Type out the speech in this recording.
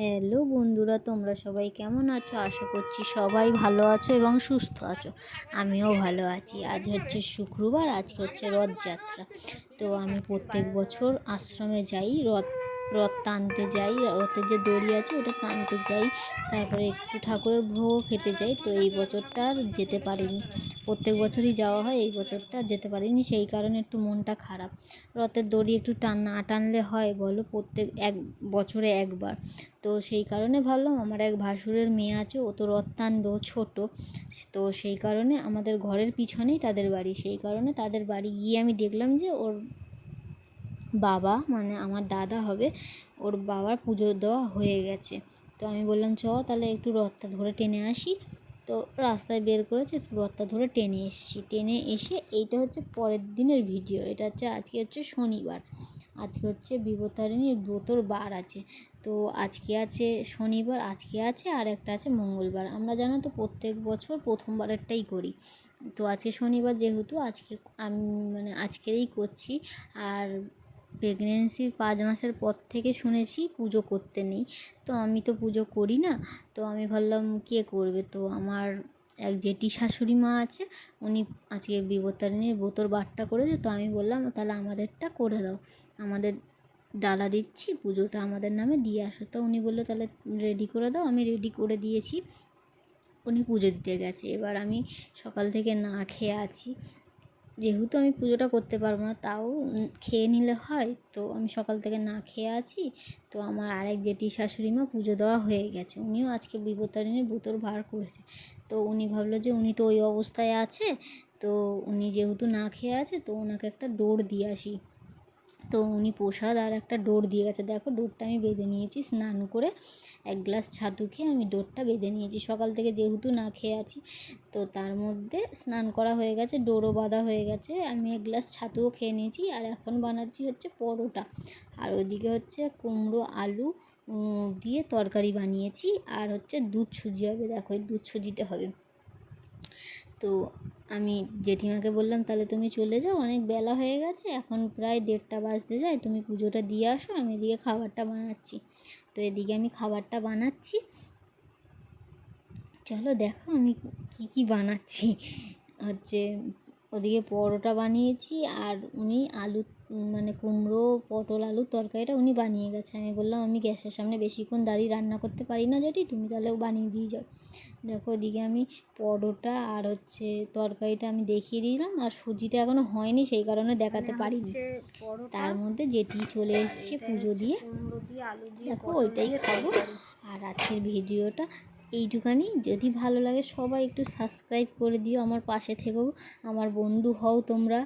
Hello বন্ধুরা, তোমরা সবাই কেমন আছো? আশা করছি সবাই ভালো আছো এবং সুস্থ আছো। আমিও ভালো আছি। আজ হচ্ছে শুক্রবার, আজকে হচ্ছে রথযাত্রা। তো আমি প্রত্যেক বছর আশ্রমে যাই, রথ রথ টানতে যাই, রথের যে দড়ি আছে ওটা টানতে যাই, তারপরে একটু ঠাকুরের ভোগও খেতে যাই, তো এই বছরটা যেতে পারিনি। প্রত্যেক বছরই যাওয়া হয়, এই বছরটা যেতে পারিনি, সেই কারণে একটু মনটা খারাপ। রথের দড়ি একটু টান, না টানলে হয় বলো, প্রত্যেক এক, বছরে একবার। তো সেই কারণে ভাবলাম আমার এক ভাসুরের মেয়ে আছে, ও তো রথ টানবে, ও ছোটো। তো সেই কারণে আমাদের ঘরের পিছনেই তাদের বাড়ি, সেই কারণে তাদের বাড়ি গিয়ে আমি দেখলাম যে ওর বাবা মানে আমার দাদা হবে, ওর বাবার পুজো দেওয়া হয়ে গেছে। তো আমি বললাম চ তাহলে একটু রথটা ধরে টেনে আসি। তো রাস্তায় বের করেছে, একটু রথটা ধরে টেনে এসেছি। টেনে এসে এইটা হচ্ছে পরের দিনের ভিডিও, এটা হচ্ছে আজকে হচ্ছে শনিবার। আজকে হচ্ছে বিপতারিণীর ব্রতর বার আছে। তো আজকে আছে শনিবার, আজকে আছে আর একটা আছে মঙ্গলবার। আমরা জানো তো প্রত্যেক বছর প্রথমবারেরটাই করি। তো আজকে শনিবার যেহেতু, আজকে আমি মানে আজকেরই করছি। আর প্রেগনেন্সির পাঁচ মাসের পর থেকে শুনেছি পুজো করতে নেই। তো আমি তো পুজো করি না। তো আমি ভাবলাম কে করবে? তো আমার এক জেঠি শাশুড়ি মা আছে, উনি আজকে বিপত্তারিণীর বোতর বারটা করেছে। তো আমি বললাম, তাহলে আমাদেরটা করে দাও। আমাদের ডালা দিচ্ছি, পুজোটা আমাদের নামে দিয়ে আসো। তো উনি বলল, তাহলে রেডি করে দাও, আমি রেডি করে দিয়েছি। উনি পুজো দিতে গেছে। এবার আমি সকাল থেকে না খেয়ে আছি। যেহেতু আমি পুজোটা করতে পারব না, তাও খেয়ে নিলে হয়। তো আমি সকাল থেকে না খেয়ে আছি। তো আমার আরেক জেঠি শাশুড়ি মা পুজো দেওয়া হয়ে গেছে। উনিও আজকে বিপত্তারিণীর বোতল ভার করেছে। তো উনি ভাবলো যে উনি তো ওই অবস্থায় আছে, তো উনি যেহেতু না খেয়ে আছে, তো ওনাকে একটা ডোর দিয়ে আসি। তো উনি প্রসাদ আর একটা ডোর দিয়ে গেছে। দেখো ডোরটা আমি বেঁধে নিয়েছি, স্নান করে এক গ্লাস ছাতু খেয়ে আমি ডোরটা বেঁধে নিয়েছি। সকাল থেকে যেহেতু না খেয়ে আছি, তো তার মধ্যে স্নান করা হয়ে গেছে, ডোরও বাঁধা হয়ে গেছে। আমি এক গ্লাস ছাতুও খেয়ে নিয়েছি আর এখন বানাচ্ছি হচ্ছে পরোটা। আর ওইদিকে হচ্ছে কুমড়ো, আলু দিয়ে তরকারি বানিয়েছি। আর হচ্ছে দুধ সুজি হবে, দেখো দুধ সুজিতে হবে। তো আমি জেঠিমাকে বললাম, তাহলে তুমি চলে যাও, অনেক বেলা হয়ে গেছে, এখন প্রায় দেড়টা বাজতে যায়, তুমি পুজোটা দিয়ে আসো, আমি এদিকে খাবারটা বানাচ্ছি। তো এদিকে আমি খাবারটা বানাচ্ছি। চলো দেখো আমি কি কি বানাচ্ছি। হচ্ছে ওদিকে পরোটা বানিয়েছি আর উনি আলু মানে কুমড়ো পটল আলুর তরকারিটা উনি বানিয়ে গেছে। আমি বললাম আমি গ্যাসের সামনে বেশিক্ষণ দাঁড়িয়ে রান্না করতে পারি না যেটি তুমি তাহলে বানিয়ে দিয়ে যাও। দেখো ওদিকে আমি পরোটা আর হচ্ছে তরকারিটা আমি দেখিয়ে দিলাম আর সুজিটা এখনও হয়নি সেই কারণে দেখাতে পারিনি। তার মধ্যে যেটি চলে এসছে পুজো দিয়ে। দেখো ওইটাই খাব। আর আজকের ভিডিওটা এইটুখানি। যদি ভালো লাগে সবাই একটু সাবস্ক্রাইব করে দিও আমার পাশে থেকেও। আমার বন্ধু হও তোমরা।